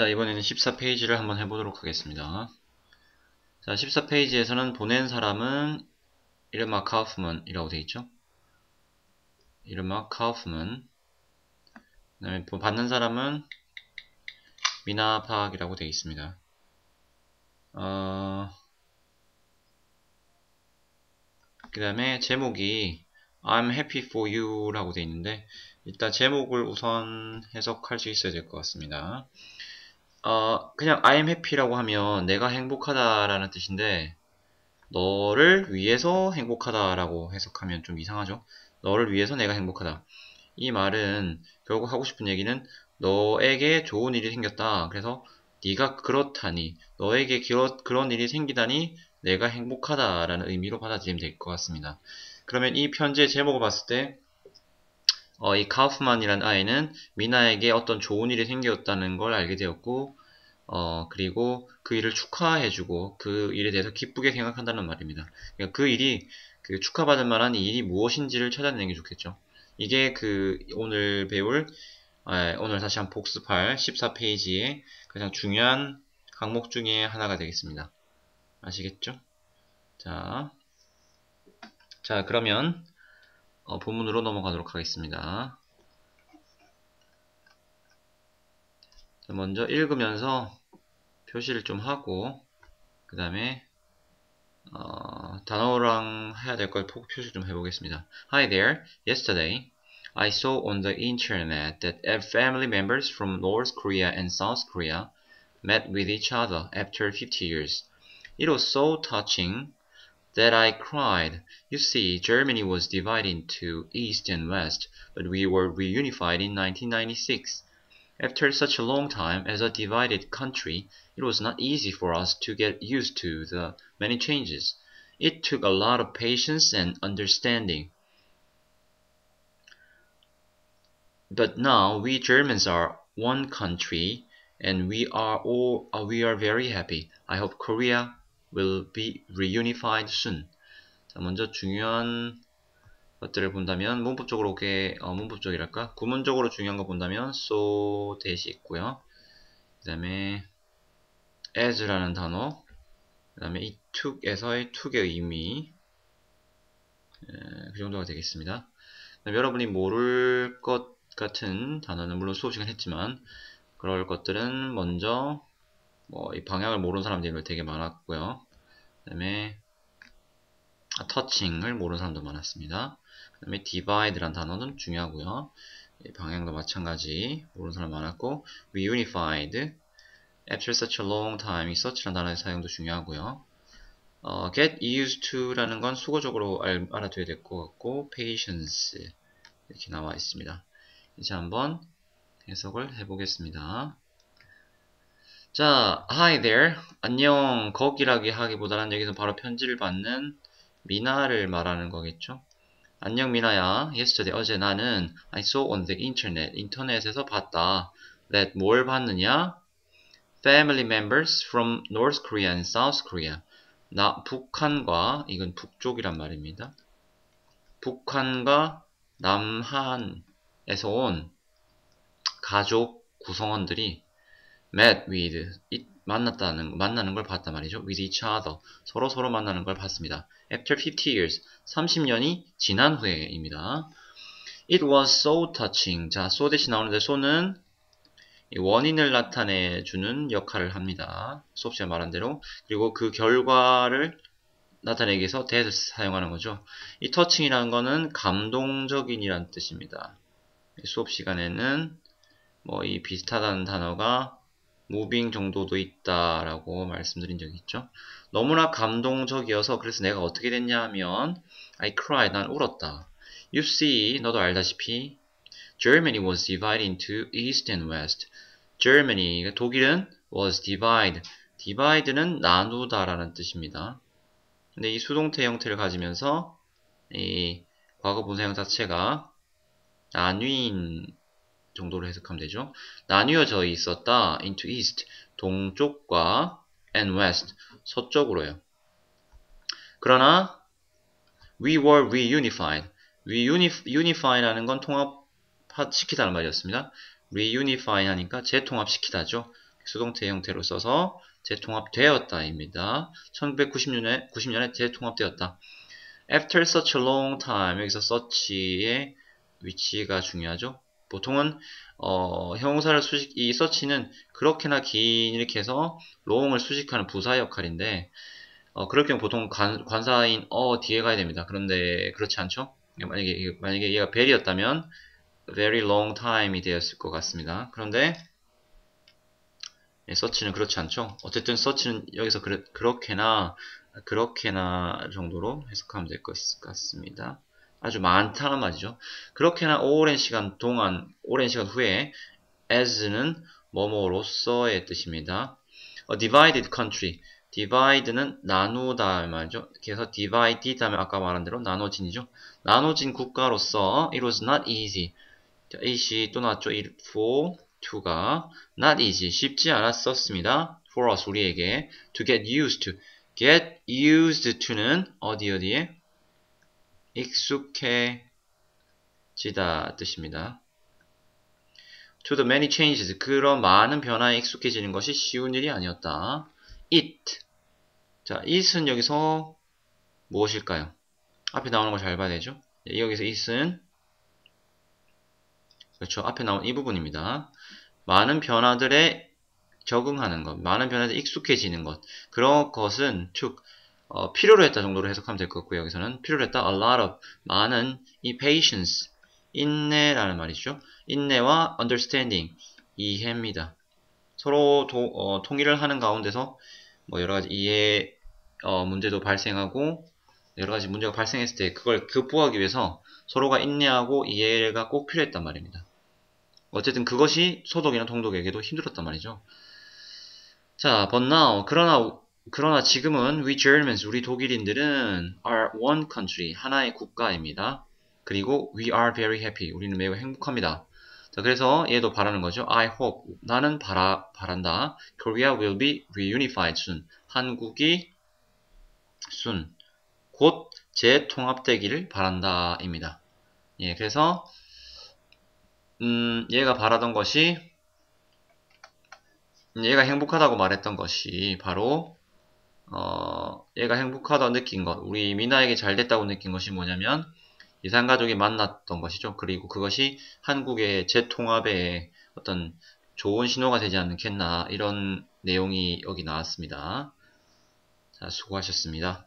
자, 이번에는 14페이지를 한번 해보도록 하겠습니다. 자, 14페이지에서는 보낸 사람은 이르마 카우프먼이라고 되어 있죠. 이르마 카우프먼. 그 다음에 받는 사람은 미나 파악이라고 되어 있습니다. 어, 그 다음에 제목이 I'm happy for you 라고 되어 있는데 일단 제목을 우선 해석할 수 있어야 될 것 같습니다. 어, 그냥 I'm happy라고 하면 내가 행복하다라는 뜻인데 너를 위해서 행복하다라고 해석하면 좀 이상하죠. 너를 위해서 내가 행복하다. 이 말은 결국 하고 싶은 얘기는 너에게 좋은 일이 생겼다. 그래서 네가 그렇다니 너에게 그런 일이 생기다니 내가 행복하다라는 의미로 받아들이면 될 것 같습니다. 그러면 이 편지의 제목을 봤을 때 어, 이 카우프만이라는 아이는 미나에게 어떤 좋은 일이 생겼다는 걸 알게 되었고, 어, 그리고 그 일을 축하해주고 그 일에 대해서 기쁘게 생각한다는 말입니다. 그러니까 그 일이 그 축하받을 만한 일이 무엇인지를 찾아내는 게 좋겠죠. 이게 그 오늘 배울 아, 오늘 다시 한 복습할 14페이지의 가장 중요한 항목 중에 하나가 되겠습니다. 아시겠죠? 자, 자 그러면 어, 본문으로 넘어가도록 하겠습니다. 먼저 읽으면서 표시를 좀 하고 그 다음에 어, 단어랑 해야 될 걸 표시 좀 해보겠습니다. Hi there. Yesterday, I saw on the internet that family members from North Korea and South Korea met with each other after 50 years. It was so touching that I cried. You see, Germany was divided into East and West, but we were reunified in 1996. After such a long time as a divided country, it was not easy for us to get used to the many changes. It took a lot of patience and understanding. But now we Germans are one country and we are all we are very happy. I hope Korea will be reunified soon. 자, 먼저 중요한 것들을 본다면 문법적으로 게 어, 문법적이랄까 구문적으로 중요한 거 본다면 so 대시 있고요. 그 다음에 as라는 단어 그 다음에 이 took에서의 took의 의미 에, 그 정도가 되겠습니다. 여러분이 모를 것 같은 단어는 물론 수업 시간 했지만 그럴 것들은 먼저 뭐 이 방향을 모르는 사람들이 되게 많았고요. 그 다음에 아, 터칭을 모르는 사람도 많았습니다. 그 다음에 divide란 단어는 중요하고요. 방향도 마찬가지 모르는 사람 많았고 reunified after such a long time 이 such란 단어의 사용도 중요하고요. 어, get used to라는 건 수거적으로 알, 아둬야 될 것 같고 patience 이렇게 나와 있습니다. 이제 한번 해석을 해보겠습니다. 자, hi there. 안녕. 거기라기 하기보다는 여기서 바로 편지를 받는 미나를 말하는 거겠죠. 안녕 미나야. Yesterday 어제 나는 I saw on the internet 인터넷에서 봤다. that 뭘 봤느냐? Family members from North Korea and South Korea. 나 북한과 이건 북쪽이란 말입니다. 북한과 남한에서 온 가족 구성원들이 met with 만났다는 만나는 걸 봤단 말이죠. with each other 서로 서로 만나는 걸 봤습니다. After 50 years 30년이 지난 후에입니다. It was so touching. 자, so 대신 나오는데 so는 원인을 나타내 주는 역할을 합니다. 수업 시간 말한 대로 그리고 그 결과를 나타내기 위해서 that을 사용하는 거죠. 이 touching이라는 거는 감동적인이란 뜻입니다. 수업 시간에는 뭐 이 비슷하다는 단어가 무빙 정도도 있다라고 말씀드린 적이 있죠. 너무나 감동적이어서 그래서 내가 어떻게 됐냐 하면 I cried, 난 울었다. You see, 너도 알다시피 Germany was divided into East and West. Germany, 독일은 was divided. divide는 나누다라는 뜻입니다. 근데 이 수동태 형태를 가지면서 이 과거 분사 형 자체가 나뉘인 정도로 해석하면 되죠. 나뉘어져 있었다. into east. 동쪽과 and west. 서쪽으로요. 그러나 we were reunified. reunify라는 건 통합시키다는 말이었습니다. reunify 하니까 재통합시키다죠. 수동태 형태로 써서 재통합되었다입니다. 1990년에 90년에 재통합되었다. After such a long time 여기서 such의 위치가 중요하죠. 보통은 어, 형용사를 수식 이 such는 그렇게나 긴 이렇게 해서 long을 수식하는 부사 역할인데 어, 그럴 경우 보통 관, 관사인 어 뒤에 가야 됩니다. 그런데 그렇지 않죠? 만약에 만약에 얘가 벨이었다면 very long time이 되었을 것 같습니다. 그런데 예, 서치는 그렇지 않죠. 어쨌든 서치는 여기서 그렇, 그렇게나 그렇게나 정도로 해석하면 될 것 같습니다. 아주 많다는 말이죠. 그렇게나 오랜 시간 동안, 오랜 시간 후에 as는 뭐뭐로서의 뜻입니다. A divided country. divide는 나누다 말이죠. 그래서 divided 하면 아까 말한 대로 나눠진이죠. 나눠진 국가로서 it was not easy. 자, 이시 또 나왔죠. for to가 not easy 쉽지 않았었습니다. for us 우리에게 to get used to get used to는 어디 어디에 익숙해지다 뜻입니다. to the many changes 그런 많은 변화에 익숙해지는 것이 쉬운 일이 아니었다. it 자 it은 여기서 무엇일까요? 앞에 나오는 거 잘 봐야 되죠? 여기서 it은 그렇죠. 앞에 나온 이 부분입니다. 많은 변화들에 적응하는 것, 많은 변화에 익숙해지는 것, 그런 것은 쭉 어, 필요로 했다 정도로 해석하면 될 것 같고요. 여기서는 필요로 했다 a lot of 많은 이 patience 인내라는 말이죠. 인내와 understanding 이해입니다. 서로 도, 어, 통일을 하는 가운데서 뭐 여러 가지 이해 어, 문제도 발생하고 여러 가지 문제가 발생했을 때 그걸 극복하기 위해서 서로가 인내하고 이해가 꼭 필요했단 말입니다. 어쨌든 그것이 소독이나 동독에게도 힘들었단 말이죠. 자, but now 그러나 그러나 지금은 we Germans 우리 독일인들은 are one country 하나의 국가입니다. 그리고 we are very happy 우리는 매우 행복합니다. 자, 그래서 얘도 바라는 거죠. I hope 나는 바라 바란다. Korea will be reunified soon. 한국이 soon 곧 재통합되기를 바란다 입니다. 예, 그래서 음, 얘가 바라던 것이 얘가 행복하다고 말했던 것이 바로 어, 얘가 행복하다 느낀 것 우리 미나에게 잘 됐다고 느낀 것이 뭐냐면 이산가족이 만났던 것이죠. 그리고 그것이 한국의 재통합에 어떤 좋은 신호가 되지 않겠나 이런 내용이 여기 나왔습니다. 자, 수고하셨습니다.